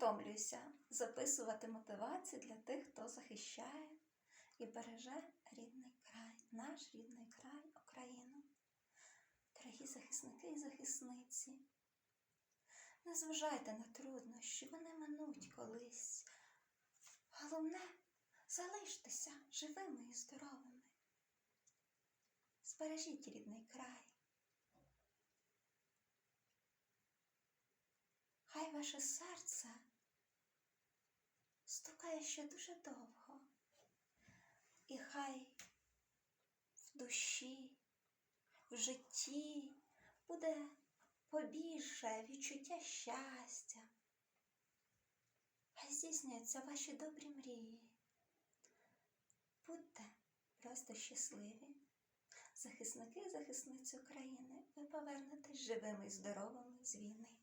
втомлююся записувати мотивації для тих, хто захищає і береже рідний край, наш рідний край, Україну. Дорогі захисники і захисниці, не зважайте на труднощі, вони минуть колись. Головне, залиштеся живими і здоровими. Збережіть рідний край. Хай ваше серце стукає ще дуже довго, і хай в душі, в житті буде побільше відчуття щастя. Хай здійснюються ваші добрі мрії. Будьте просто щасливі. Захисники захисниці України, ви повернетесь живими і здоровими з війни.